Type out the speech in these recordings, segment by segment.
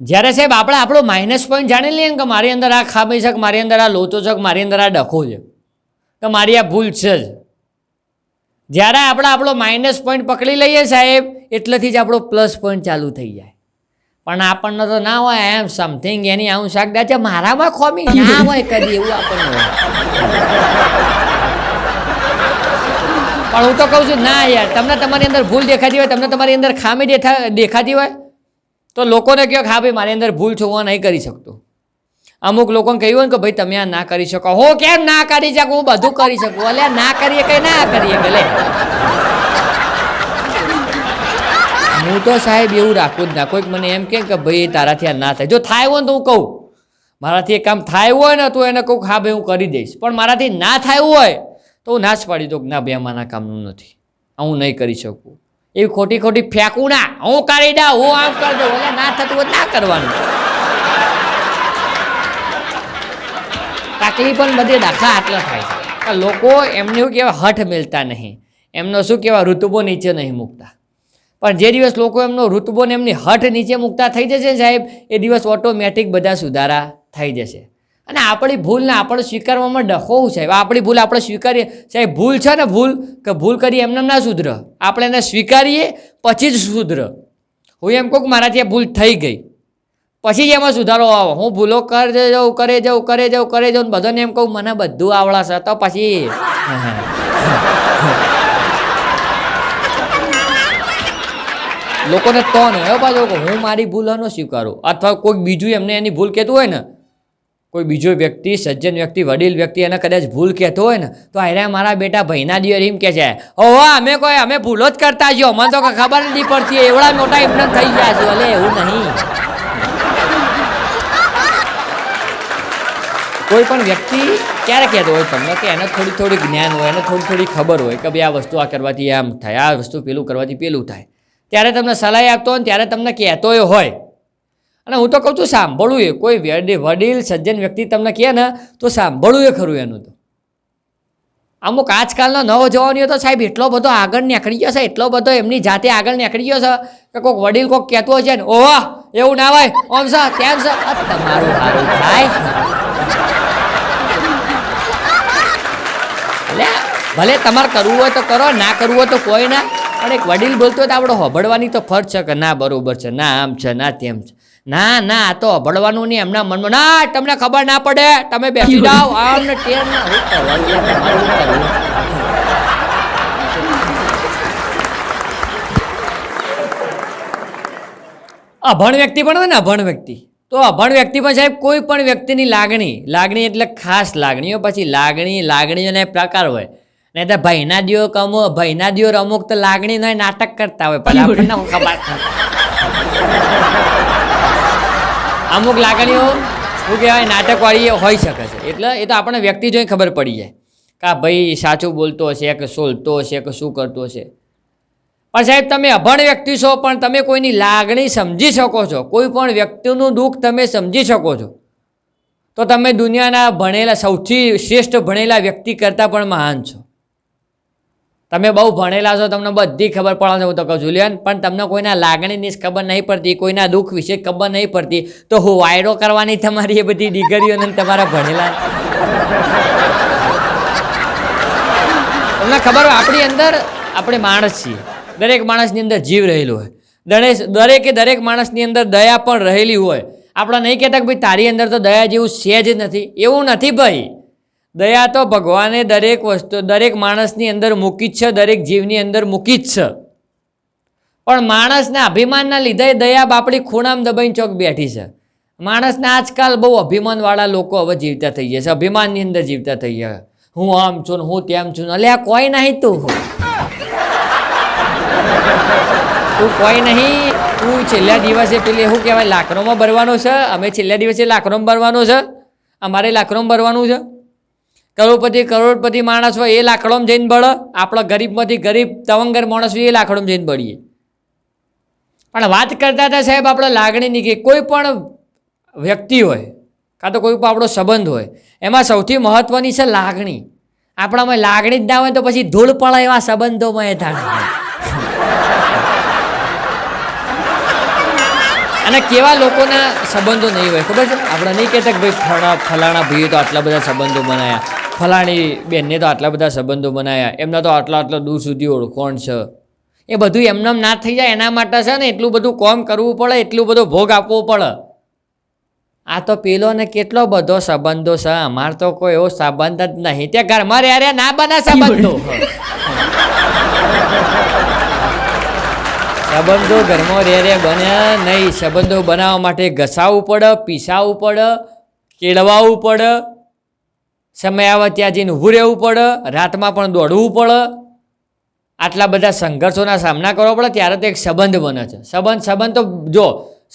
જ્યારે સાહેબ આપણે આપણો માઇનસ પોઈન્ટ જાણી લઈએ ને કે મારી અંદર આ ખામી છે કે મારી અંદર આ લોચો છે કે મારી અંદર આ ડખો છે કે મારી આ ભૂલ છે જ. જ્યારે આપણે આપણો માઇનસ પોઈન્ટ પકડી લઈએ સાહેબ એટલેથી જ આપણો પ્લસ પોઈન્ટ ચાલુ થઈ જાય. પણ આપણને તો ના હોય એમ સમથિંગ એની આવું શાક છે મારામાં ખોમી ના હોય કદી એવું આપણને પણ હું તો કહું છું ના યાર તમને તમારી અંદર ભૂલ દેખાતી હોય તમને તમારી અંદર ખામી દેખા દેખાતી હોય તો લોકોને કહો કે હા ભાઈ, મારી અંદર ભૂલ છું, હું નહીં કરી શકતો. અમુક લોકોને કહ્યું હોય ને કે ભાઈ, તમે આ ના કરી શકો. હો, કેમ ના કરી શકો? હું બધું કરી શકું. અલ્યા ના કરીએ કઈ ના કરીએ કે હું તો સાહેબ એવું રાખું જ ના. કોઈક મને એમ કે ભાઈ, તારાથી આ ના થાય. જો થાય હોય ને તો હું કહું. મારાથી એ કામ થાય હોય ને તો એને કહું કે હા ભાઈ, હું કરી દઈશ. પણ મારાથી ના થયું હોય તો હું ના જ પાડી દઉં કે ના ભાઈ મારા કામનું નથી. હું નહીં કરી શકું. એવી ખોટી ખોટી ફેંકું ના. હું કાઢી દા હું આમ દઉં એટલે ના થતું હોય ના કરવાનું. તકલીફ પણ બધી દાખલા આટલા થાય છે. લોકો એમને એવું કહેવાય, હઠ મેલતા નહીં. એમનો શું કહેવાય, ઋતુબો નીચે નહીં મૂકતા. પણ જે દિવસ લોકો એમનો ઋતુબો ને એમની હઠ નીચે મૂકતા, થઈ જશે સાહેબ, એ દિવસ ઓટોમેટિક બધા સુધારા થઈ જશે. અને આપણી ભૂલને આપણે સ્વીકારવામાં ડખો સાહેબ આપણી ભૂલ આપણે સ્વીકારીએ. સાહેબ, ભૂલ છે ને ભૂલ? કે ભૂલ કરી એમને ના સુધર. આપણે એને સ્વીકારીએ, પછી જ સુધર. હું એમ કહું મારાથી આ ભૂલ થઈ ગઈ. પછી જ એમાં સુધારો આવો. હું ભૂલો કરે જાઉં કરે જાઉં કરે જાઉં, કરે ને બધાને એમ કહું, મને બધું આવડાશે તો પછી. લોકોને તો નહીં પાછો હું મારી ભૂલ ન સ્વીકારું. અથવા કોઈક બીજું એમને એની ભૂલ કહેતું હોય ને કોઈ બીજો વ્યક્તિ, સજ્જન વ્યક્તિ, વડીલ વ્યક્તિ એને કદાચ ભૂલ કહેતો હોય ને, તો અરે મારા બેટા ભાઈના દિયર એમ કહે છે, ઓહો, અમે કોઈ, અમે ભૂલો જ કરતા જો મને તો ખબર નથી પડતી, એવડા મોટા એમને થઈ ગયા છો. એટલે એવું નહીં. કોઈ પણ વ્યક્તિ ક્યારે કહેતો હોય તમને કે એને થોડી થોડી જ્ઞાન હોય, એને થોડી થોડી ખબર હોય કે ભાઈ આ વસ્તુ આ કરવાથી આમ થાય, આ વસ્તુ પેલું કરવાથી પેલું થાય. ત્યારે તમને સલાહ આપતો હોય ત્યારે તમને કહેતો હોય. અને હું તો કહું છું, સાંભળવું એ. કોઈ વેડી- વડીલ, સજ્જન વ્યક્તિ તમને કહે ને, તો સાંભળવું એ ખરું એનું તો. અમુક આજકાલનો નવો જવાનીઓ તો સાહેબ એટલો બધો આગળ નીકળી ગયો છે, એટલો બધો એમની જાતે આગળ નીકળી ગયો છે, કે કોઈક વડીલ કોઈક કહેતું હશે ને, ઓહ, એવું ના હોય, ઓમ સર તેમ સર તમારું સારું થાય. ભલે તમારે કરવું હોય તો કરો, ના કરવું હોય તો કોઈ ના. પણ એક વડીલ બોલતો હોય તો આપણે હોભળવાની તો ફરજ છે કે ના બરોબર છે, ના આમ છે, ના તેમ છે. ના ના આ તો અભળવાનું નહીં એમના મનમાં ના તમને ખબર ના પડે. તમે બેસી જાઓ. આમ ને તેમ ને? અભણ વ્યક્તિ પણ હોય ને અભણ વ્યક્તિ. તો અભણ વ્યક્તિ પણ સાહેબ કોઈ પણ વ્યક્તિની લાગણી. લાગણી એટલે ખાસ લાગણીઓ પછી લાગણી લાગણીઓના પ્રકાર હોય. નહીં તો ભાઈના દિયો કમો ભાઈના દિયો અમુક તો લાગણી નાટક કરતા હોય. પણ આપણને ખબર અમુક લાગણીઓ, શું કહેવાય, નાટકવાળી હોઈ શકે છે. એટલે એ તો આપણને વ્યક્તિ જોઈ ખબર પડી જાય કે આ ભાઈ સાચું બોલતો હશે કે સોલતો હશે કે શું કરતો હશે. પણ સાહેબ, તમે અભણ વ્યક્તિ છો, પણ તમે કોઈની લાગણી સમજી શકો છો. કોઈ પણ વ્યક્તિનું દુઃખ તમે સમજી શકો છો. તો તમે દુનિયાના ભણેલા, સૌથી શ્રેષ્ઠ ભણેલા વ્યક્તિ કરતાં પણ મહાન છો. તમે બહુ ભણેલા છો, તમને બધી ખબર પડે હું તો કહું જુલિયન પણ તમને કોઈના લાગણીની ખબર નહીં પડતી, કોઈના દુઃખ વિશે ખબર નહીં પડતી. તો હું વાયરો કરવાની તમારી એ બધી દીકરીઓને તમારા ભણેલા. તમને ખબર હોય, આપણી અંદર આપણે માણસ છીએ. દરેક માણસની અંદર જીવ રહેલો હોય. દરેક, દરેકે દરેક માણસની અંદર દયા પણ રહેલી હોય. આપણે નહીં કહેતા કે ભાઈ તારી અંદર તો દયા જેવું છે જ નથી. એવું નથી ભાઈ. દયા તો ભગવાને દરેક વસ્તુ, દરેક માણસની અંદર મૂકી જ છે, દરેક જીવની અંદર મૂકી જ છે. પણ માણસના અભિમાનના લીધે દયા બાપડી ખૂણામાં દબાઈને ચોક બેઠી છે. માણસના આજકાલ બહુ અભિમાનવાળા લોકો હવે જીવતા થઈ ગયા છે, અભિમાનની અંદર જીવતા થઈ ગયા હું આમ છું ને હું તેમ છું અલે આ કોઈ નહીં તું. તું કોઈ નહીં, તું છેલ્લા દિવસે પેલી, શું કહેવાય, લાકડોમાં ભરવાનો છે? અમે છેલ્લા દિવસે લાકડોમાં ભરવાનો છે. અમારે લાકડોમાં ભરવાનું છે. કરોડપતિ કરોડપતિ માણસ હોય એ લાકડોમાં જઈને બળ. આપણા ગરીબમાંથી ગરીબ તવંગર માણસ હોય એ લાકડોમાં જઈને બળીએ. પણ વાત કરતા હતા સાહેબ આપણે લાગણીની કે કોઈ પણ વ્યક્તિ હોય, કાં તો કોઈ પણ આપણો સંબંધ હોય, એમાં સૌથી મહત્ત્વની છે લાગણી. આપણામાં લાગણી જ ના હોય તો પછી ધૂળ પડે એવા સંબંધોમાં એ થાય. અને કેવા લોકોના સંબંધો નહીં હોય, ખબર છે? આપણે નહીં કહેતા કે ભાઈ ફળા ફલાણા ભાઈએ તો આટલા બધા સંબંધો બનાવ્યા ફલાણી બેનને તો આટલા બધા સંબંધો બનાવ્યા એમના તો આટલા આટલા દૂર સુધી ઓળખોણ છે. એ બધું એમનેમ ના થઈ જાય એના માટે છે ને એટલું બધું કોમ કરવું પડે એટલું બધો ભોગ આપવો પડે. આ તો પેલો ને કેટલો બધો સંબંધો છે. અમાર તો કોઈ એવો સંબંધ જ નહીં. ત્યાં ઘરમાં રહ્યા ના બના સંબંધો. સંબંધો ઘરમાં રે રે બન્યા નહીં. સંબંધો બનાવવા માટે ઘસાવવું પડે પીસાવવું પડે કેળવાવું પડે. સમય આવે ત્યાં જઈને ઊભું રહેવું પડે, રાતમાં પણ દોડવું પડે. આટલા બધા સંઘર્ષોના સામના કરવો પડે, ત્યારે તો એક સંબંધ બને છે. સંબંધ સંબંધ તો જો,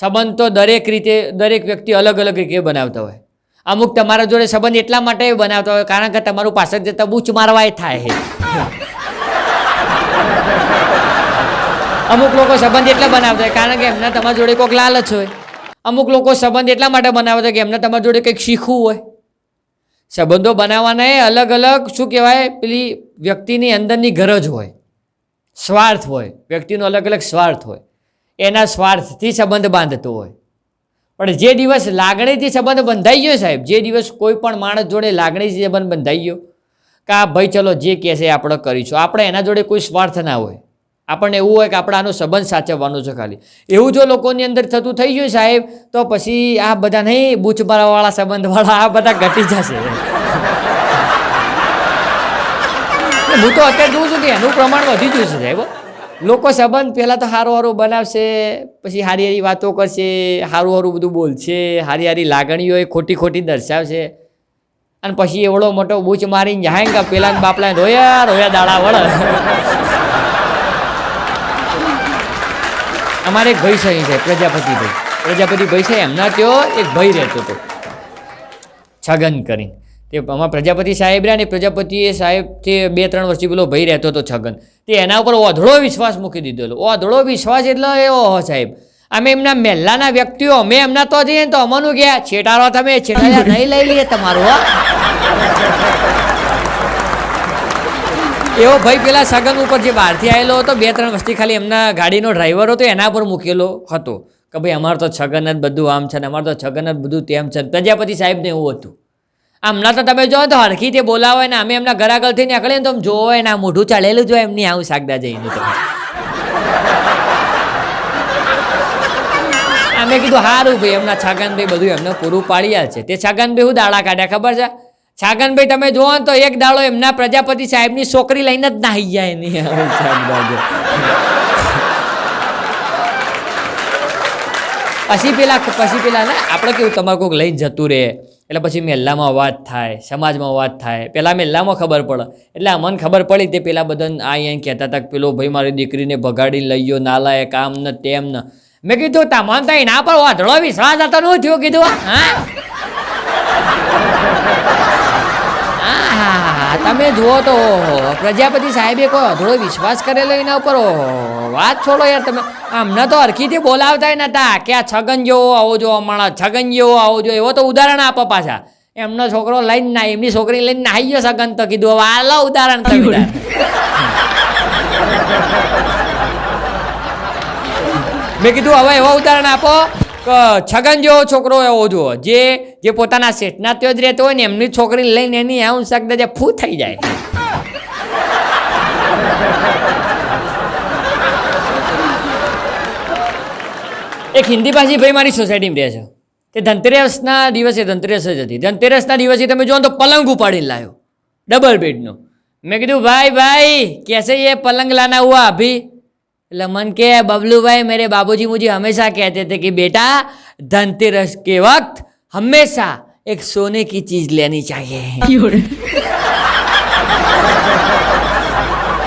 સંબંધ તો દરેક રીતે, દરેક વ્યક્તિ અલગ અલગ રીતે બનાવતા હોય. અમુક તમારા જોડે સંબંધ એટલા માટે બનાવતા હોય, કારણ કે તમારું પાછળ જે બૂચ મારવાય થાય. છે અમુક લોકો સંબંધ એટલા બનાવતા હોય, કારણ કે એમના તમારા જોડે કોઈક લાલચ હોય. અમુક લોકો સંબંધ એટલા માટે બનાવતા હોય કે એમને તમારા જોડે કંઈક શીખવું હોય. સંબંધો બનાવવાના એ અલગ અલગ, શું કહેવાય, પેલી વ્યક્તિની અંદરની ગરજ હોય. સ્વાર્થ હોય. વ્યક્તિનો અલગ અલગ સ્વાર્થ હોય. એના સ્વાર્થથી સંબંધ બાંધતો હોય. પણ જે દિવસ લાગણીથી સંબંધ બંધાઈ ગયો સાહેબ, જે દિવસ કોઈ પણ માણસ જોડે લાગણીથી સંબંધ બંધાઈ ગયો, કે આ ભાઈ ચલો જે કહેશે આપણે કરીશું આપણે એના જોડે કોઈ સ્વાર્થ ના હોય. આપણને એવું હોય કે આપણે આનો સંબંધ સાચવવાનો છે ખાલી. એવું જો લોકોની અંદર થતું થઈ ગયું સાહેબ, તો પછી આ બધા નહીં બૂચ મારાવાળા સંબંધવાળા, આ બધા ઘટી જશે. હું તો અત્યારે જોઉં છું કે એનું પ્રમાણ વધી ગયું છે સાહેબ. લોકો સંબંધ પહેલાં તો સારું સારું બનાવશે, પછી સારી સારી વાતો કરશે સારું સારું બધું બોલશે સારી સારી લાગણીઓ એ ખોટી ખોટી દર્શાવશે. અને પછી એવડો મોટો બૂચ મારીને કે પેલા બાપલા રોયા રોયા દાડા વળ. અમારે એક ભાઈ સહી છે પ્રજાપતિ ભાઈ પ્રજાપતિ ભાઈ છે, એમના તેઓ એક ભાઈ રહેતો હતો. છગન કરીને તે આમાં પ્રજાપતિ સાહેબ રહ્યા ને પ્રજાપતિએ સાહેબ તે બે ત્રણ વર્ષથી પેલો ભાઈ રહેતો હતો છગન. તે એના ઉપર ઓધળો વિશ્વાસ મૂકી દીધેલો ઓધળો વિશ્વાસ એટલે એવો હો સાહેબ. અમે એમના મહેલાના વ્યક્તિઓ, અમે એમના તો જઈએ ને તો અમનું ગયા છેટારો તમે છેટાયા નહીં લઈ લઈએ તમારું, હો. એવો ભાઈ પેલા સગન ઉપર જે બહારથી આવેલો હતો, બે ત્રણ વસ્તી ખાલી એમના ગાડીનો ડ્રાઈવર હતો, એના પર મૂકેલો હતો. કે ભાઈ અમારે તો છગન જ બધું આમ છે ને અમારે તો છગન જ બધું તેમ છે પ્રજાપતિ સાહેબને એવું હતું. આમના તો તમે જોવો તો હરખી તે બોલાવે ને અમે એમના ઘર આગળથી નીકળીએ ને તો આમ જોવો ને આ મોઢું ચાલેલું જો એમની આવું શાકદા જઈને તો. અમે કીધું સારું ભાઈ, એમના છાગનભાઈ બધું એમને પૂરું પાડ્યા છે. તે છાગનભાઈ હું દાડા કાઢ્યા, ખબર છે? છાગનભાઈ તમે જોવો ને તો એક દાડો એમના પ્રજાપતિ સાહેબની છોકરી લઈને જ નાહી જાય એની. પછી પેલા પછી પેલા ને આપણે કેવું તમાકુ લઈને જતું રહે. એટલે પછી મહેલામાં વાત થાય સમાજમાં વાત થાય. પહેલાં મહેલામાં ખબર પડે. એટલે મને ખબર પડી તે પેલા બધા આ અહીંયા કહેતા હતા પેલો ભાઈ મારી દીકરીને ભગાડીને લઈ ગયો નાલાયક આમ ને તેમ ને. મેં કીધું તમામ તો એના પર વાંધળો વિશ્વાસ હતો ન થયો કીધું હા? તમે જુઓ તો, પ્રજાપતિ સાહેબે કોઈ અધળો વિશ્વાસ કરેલો એના ઉપર? વાત છોડો યાર તમે. અમને તો હરખીથી બોલાવતા નતા કે આ છગન જેવો આવો જો હમણાં છગન જેવો આવો જો, એવો તો ઉદાહરણ આપો પાછા. એમનો છોકરો લઈને ના, એમની છોકરી લઈને નાહી ગયો સગન તો કીધું, હવે આ ઉદાહરણ તમે મેં કીધું, હવે એવો ઉદાહરણ આપો. છગન જેવો છોકરો એવો જુઓ, જે જે પોતાના શેઠનાત્યો જ રહેતો હોય ને, એમની છોકરી લઈને એની આવું શકતા જે ફૂ થઈ જાય. એક હિન્દી ભાષી ભાઈ મારી સોસાયટીમાં રહે છે. તે ધનતેરસના દિવસે ધનતેરસ જ હતી. ધનતેરસના દિવસે તમે જોવો તો પલંગ ઉપાડીને લાવ્યો. ડબલ બેડનો મેં કીધું, ભાઈ ભાઈ, કેસે એ પલંગ લાના હુઆ અભી એટલે મન કે, બબલુભાઈ, મેરે બાબુજી મુજી હમેશા કહેતે થે કે, બેટા, ધનતેરસ કે વખત હંમેશા એક સોને કી ચીજ લેની ચાહીએ.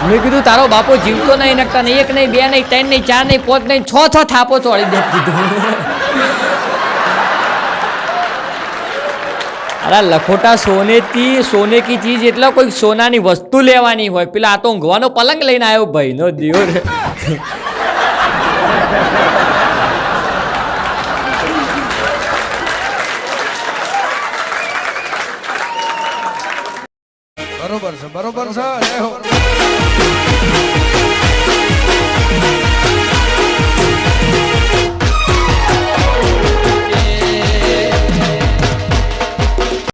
મેં કીધું, તારો બાપો જીવતો નહીં નકતા નહીં, એક નહીં, બે નહીં, ત્રણ નહીં, ચાર નહીં પાંચ નહીં, છ છ થાપો ચોળી દે. કીધું અરે, લખોટા સોનેથી સોને કી ચીજ એટલે કોઈ સોનાની વસ્તુ લેવાની હોય. પેલા આ તો ઊંઘવાનો પલંગ લઈને આવ્યો, ભાઈનો દિયોર. બરોબર છે બરોબર છે